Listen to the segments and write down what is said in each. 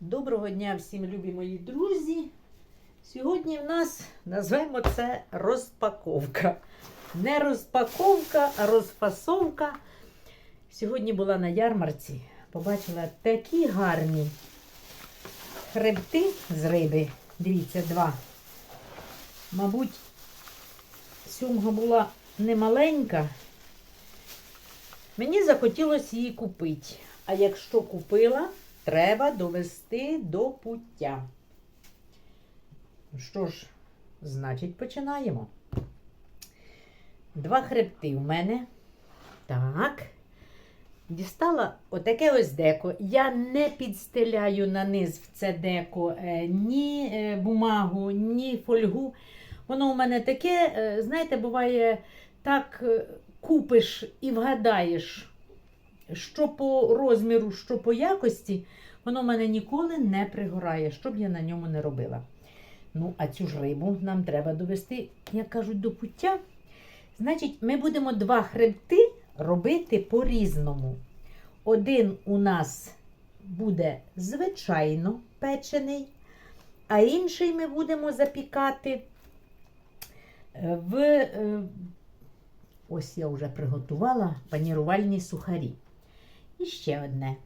Доброго дня всім любі мої друзі. Сьогодні в нас назвемо це розпаковка. Не розпаковка, а розфасовка. Сьогодні була на ярмарці, побачила такі гарні хребти з риби. Дивіться, два. Мабуть, сьомга була немаленька. Мені захотілося її купити. А якщо купила, треба довести до пуття. Що ж, значить, починаємо. Два хребти в мене. Так. Дістала отаке ось деко. Я не підстеляю на низ в це деко е, ні е, бумагу, ні фольгу. Воно у мене таке, е, знаєте, буває так купиш і вгадаєш, що по розміру, що по якості, воно в мене ніколи не пригорає, що б я на ньому не робила. Ну, а цю ж рибу нам треба довести, як кажуть, до пуття. Значить, ми будемо два хребти робити по-різному. Один у нас буде звичайно печений, а інший ми будемо запікати е, в. е, Ось я вже приготувала панірувальні сухарі. І ще одне.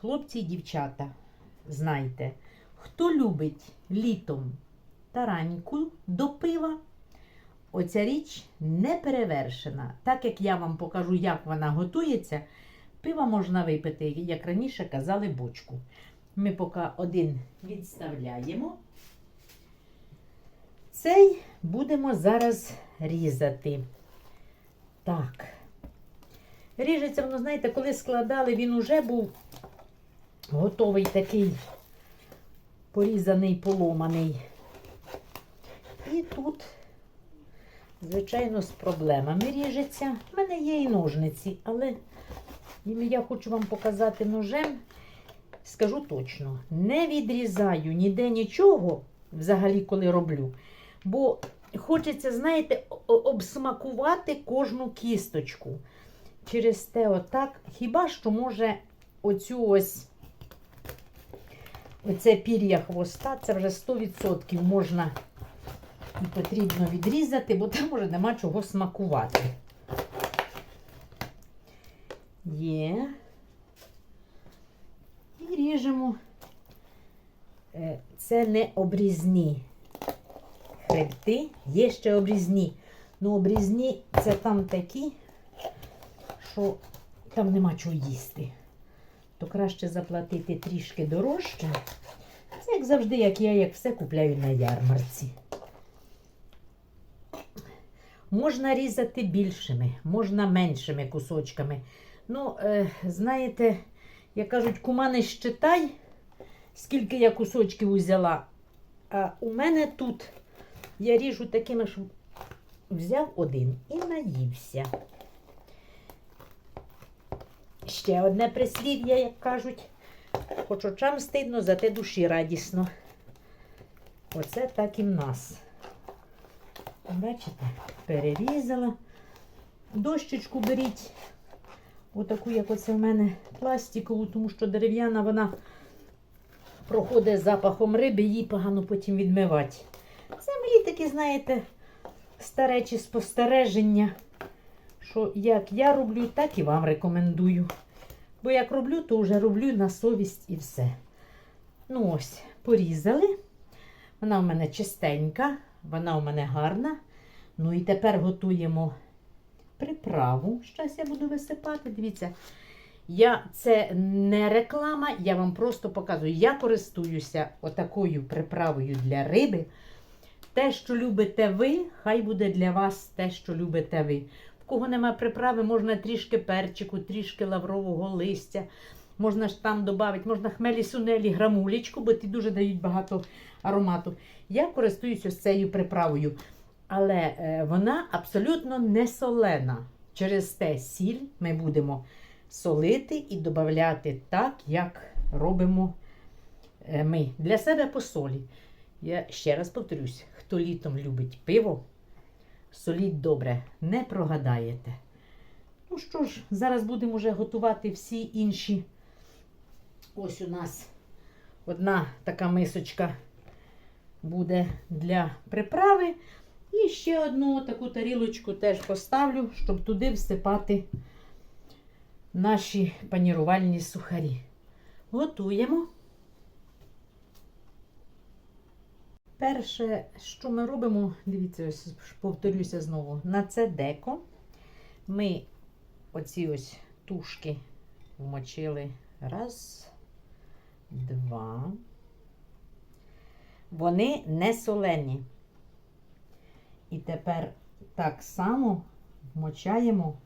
Хлопці і дівчата, знайте, хто любить літом тараньку до пива, оця річ не перевершена. Так як я вам покажу, як вона готується, пива можна випити, як раніше казали, бочку. Ми поки один відставляємо. Цей будемо зараз різати. Так. Ріжеться воно, знаєте, коли складали, він уже був готовий такий порізаний, поломаний. І тут, звичайно, з проблемами ріжеться. У мене є і ножниці, але я хочу вам показати ножем. Скажу точно, не відрізаю ніде нічого, взагалі, коли роблю. Бо хочеться, знаєте, обсмакувати кожну кісточку. Через те, отак, хіба що може оцю ось оце пір'я хвоста, це вже 100% можна і потрібно відрізати, бо там вже нема чого смакувати. Є. І ріжемо. Е, Це не обрізні хребти, є ще обрізні. Ну, обрізні це там такі, що там нема чого їсти. То краще заплатити трішки дорожче. Це як завжди, як я як все купляю на ярмарці. Можна різати більшими, можна меншими кусочками. Ну, е, знаєте, як кажуть, кума не щитай, скільки я кусочків узяла. А у мене тут я ріжу такими, щоб взяв один і наївся. Ще одне прислів'я, як кажуть, хоч очам стидно, зате душі радісно. Оце так і в нас. Бачите, перерізала. Дощечку беріть, отаку, як оце в мене, пластикову, тому що дерев'яна вона проходить запахом риби, її погано потім відмивати. Це мої такі, знаєте, старечі спостереження, що як я роблю, так і вам рекомендую. Бо як роблю, то вже роблю на совість і все. Ну ось, порізали. Вона в мене чистенька, вона у мене гарна. Ну і тепер готуємо приправу. Щас я буду висипати. Дивіться, я, це не реклама, я вам просто показую. Я користуюся отакою приправою для риби. Те, що любите ви, хай буде для вас те, що любите ви. Кого нема приправи, можна трішки перчику, трішки лаврового листя. Можна ж там додати, можна хмелі сунелі, грамулечку, бо ті дуже дають багато аромату. Я користуюся цією приправою, але е, вона абсолютно не солена. Через те сіль ми будемо солити і додати так, як робимо е, ми. Для себе по солі. Я ще раз повторюсь, хто літом любить пиво, соліть добре, не прогадаєте. Ну що ж, зараз будемо вже готувати всі інші. Ось у нас Одна така мисочка буде для приправи. І ще одну таку тарілочку теж поставлю, щоб туди всипати наші панірувальні сухарі. Готуємо. Перше, що ми робимо, дивіться, ось повторюся знову, на це деко ми оці ось тушки вмочили. Раз, два. Вони не солені. І тепер так само вмочаємо,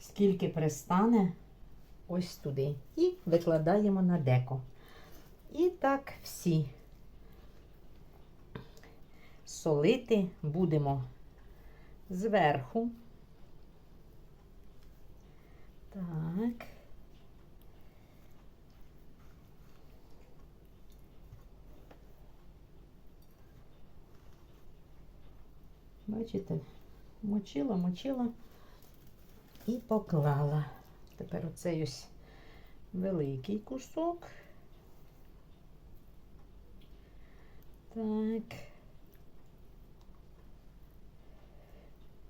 скільки пристане ось туди. І викладаємо на деко. І так всі. Солити будемо зверху. Так. Бачите, мочила, мочила і поклала. Тепер оцей ось великий кусок. Так.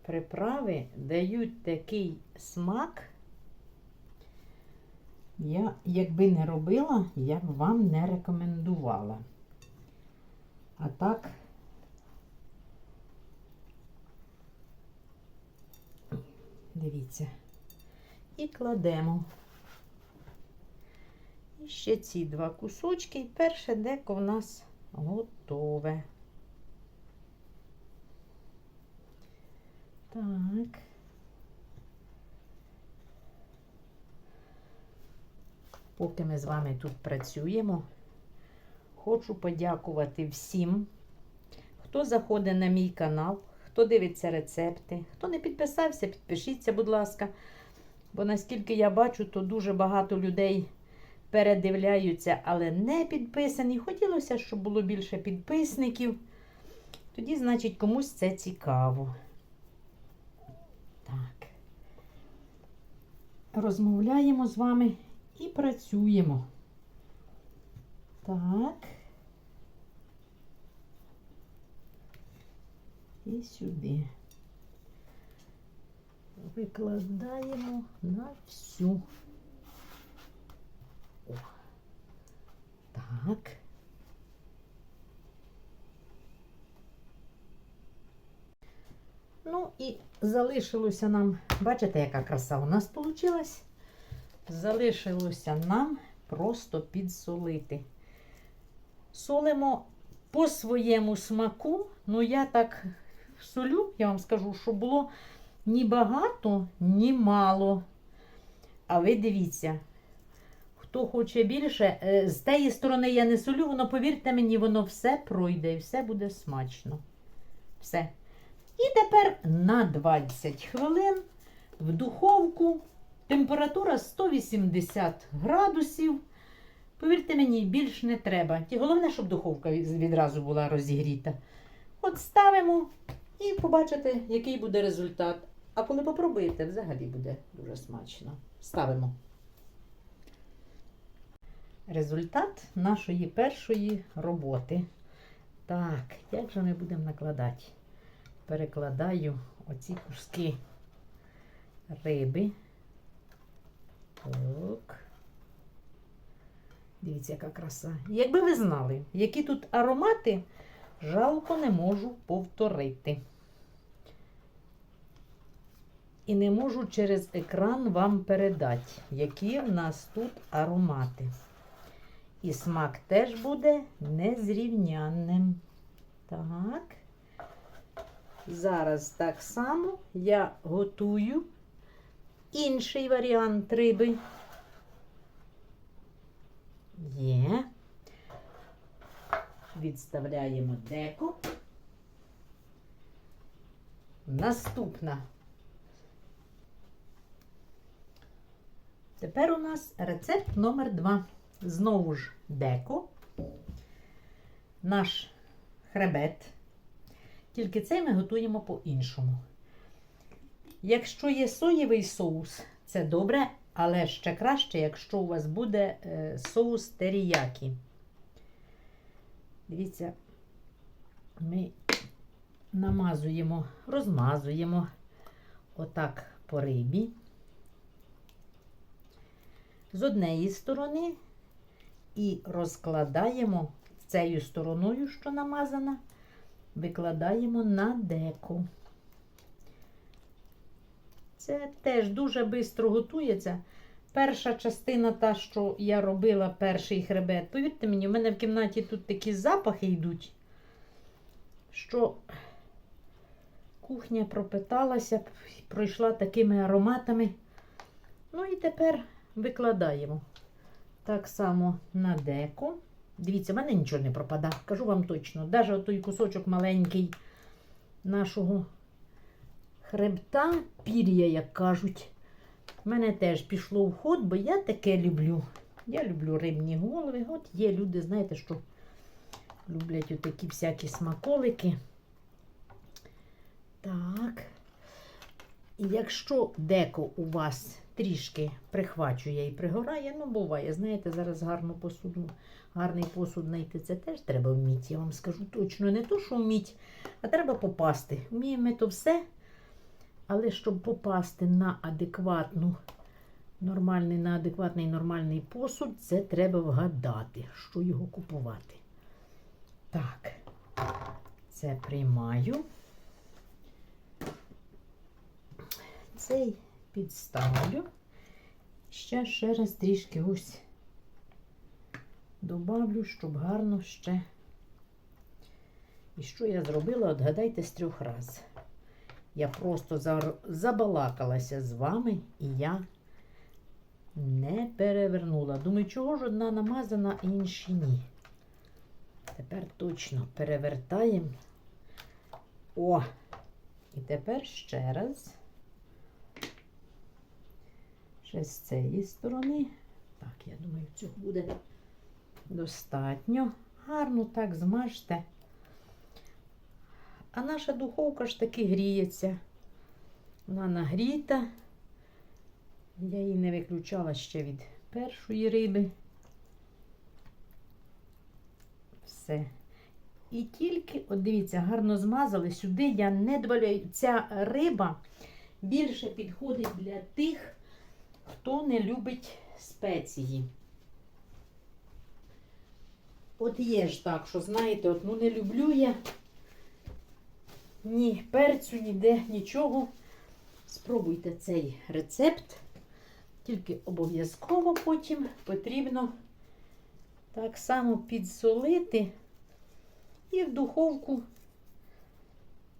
Приправи дають такий смак. Я, якби не робила, я б вам не рекомендувала. А так, дивіться, і кладемо. І ще ці два кусочки. І перше деко в нас готове. Так. Поки ми з вами тут працюємо, хочу подякувати всім, хто заходить на мій канал, хто дивиться рецепти, хто не підписався, підпишіться, будь ласка. Бо наскільки я бачу, то дуже багато людей передивляються, але не підписані. Хотілося, щоб було більше підписників. Тоді, значить, комусь це цікаво. Так. Розмовляємо з вами і працюємо. Так. І сюди. Викладаємо на всю. О. Так. Ну і залишилося нам, бачите, яка краса у нас вийшла? Залишилося нам просто підсолити. Солимо по своєму смаку. Ну, я так солю, я вам скажу, що було ні багато, ні мало. А ви дивіться, хто хоче більше, е, з тієї сторони я не солю, воно, повірте мені, воно все пройде і все буде смачно. Все. І тепер на 20 хвилин в духовку. Температура 180 градусів. Повірте мені, більш не треба. Ті головне, щоб духовка відразу була розігріта. От ставимо і побачите, який буде результат. А коли попробуєте, взагалі буде дуже смачно. Ставимо. Результат нашої першої роботи. Так, як же ми будемо накладати? Перекладаю оці куски риби. Так. Дивіться, яка краса. Якби ви знали, які тут аромати, жалко не можу повторити. І не можу через екран вам передати, які в нас тут аромати. І смак теж буде незрівнянним. Так. Зараз так само я готую інший варіант риби. Є. Відставляємо деко. Наступна. Тепер у нас рецепт номер 2. Знову ж деко. Наш хребет. Тільки цей ми готуємо по-іншому. Якщо є соєвий соус, це добре, але ще краще, якщо у вас буде е, соус теріякі. Дивіться, ми намазуємо, розмазуємо отак по рибі. З однієї сторони і розкладаємо цією стороною, що намазана, викладаємо на деку. Це теж дуже швидко готується. Перша частина, та, що я робила, перший хребет, повірте мені, в мене в кімнаті тут такі запахи йдуть, що кухня пропиталася, пройшла такими ароматами. Ну і тепер викладаємо. Так само на деку. Дивіться, в мене нічого не пропадає, кажу вам точно. Навіть той кусочок маленький нашого хребта, пір'я, як кажуть. В мене теж пішло в ход, бо я таке люблю. Я люблю рибні голови. От є люди, знаєте, що люблять отакі всякі смаколики. Так. Якщо деко у вас трішки прихвачує і пригорає, ну буває, знаєте, зараз гарну посуду, гарний посуд знайти, це теж треба вміти, я вам скажу точно. Не то, що вміть, а треба попасти. Вміємо ми то все. Але щоб попасти на адекватну, нормальний, на адекватний нормальний посуд, це треба вгадати, що його купувати. Так, це приймаю. Цей підставлю. Ще ще раз трішки ось добавлю, щоб гарно ще. І що я зробила, от гадайте з трьох разів. Я просто забалакалася з вами, і я не перевернула. Думаю, чого ж одна намазана, а інші ні. Тепер точно перевертаємо. О! І тепер ще раз. Ще з цієї сторони. Так, я думаю, цього буде достатньо. Гарно так змажте. А наша духовка ж таки гріється. Вона нагріта. Я її не виключала ще від першої риби. Все. І тільки, от дивіться, гарно змазали. Сюди я не добавляю. Ця риба більше підходить для тих, хто не любить спеції. От є ж так, що знаєте, от ну не люблю я ні перцю, ніде, нічого. Спробуйте цей рецепт. Тільки обов'язково потім потрібно так само підсолити і в духовку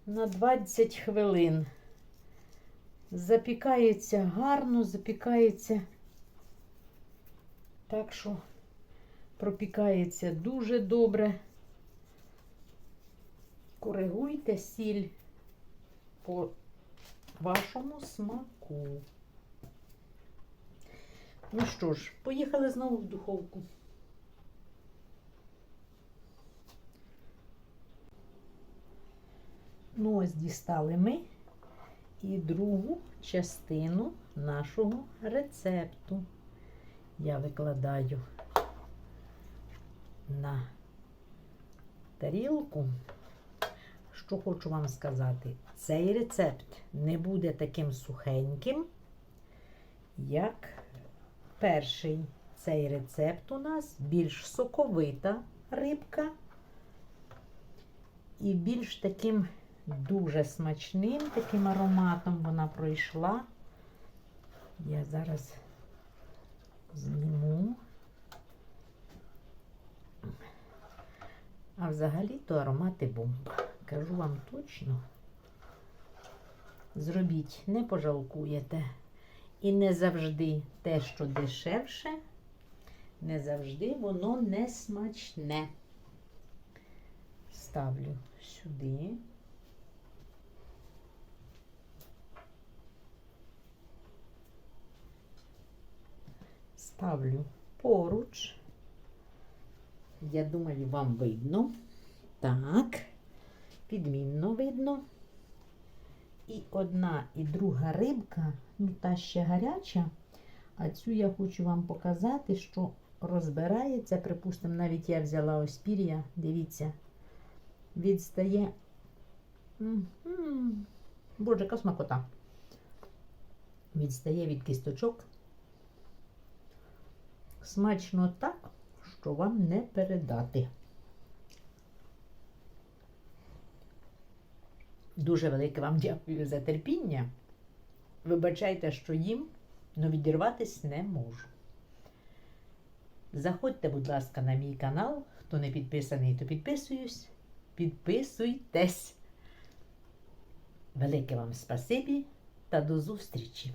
на 20 хвилин. Запікається гарно, запікається так що пропікається дуже добре. Коригуйте сіль по вашому смаку. Ну що ж, поїхали знову в духовку. Ну, ось дістали ми і другу частину нашого рецепту. Я викладаю на тарілку. Що хочу вам сказати, цей рецепт не буде таким сухеньким, як перший. Цей рецепт у нас більш соковита рибка і більш таким дуже смачним таким ароматом вона пройшла. Я зараз зніму. А взагалі-то аромати бомба. Кажу вам точно. Зробіть, не пожалкуєте. І не завжди те, що дешевше, не завжди воно не смачне. Ставлю сюди. Ставлю поруч. Я думаю, вам видно. Так, підмінно видно. І одна, і друга рибка, ну та ще гаряча. А цю я хочу вам показати, що розбирається, припустимо, навіть я взяла ось пір'я, дивіться, відстає. М-м. Боже, яка смакота. Відстає від кісточок. Смачно так, що вам не передати. Дуже велике вам дякую за терпіння. Вибачайте, що їм, але відірватись не можу. Заходьте, будь ласка, на мій канал. Хто не підписаний, то підписуюсь. Підписуйтесь. Велике вам спасибі та до зустрічі!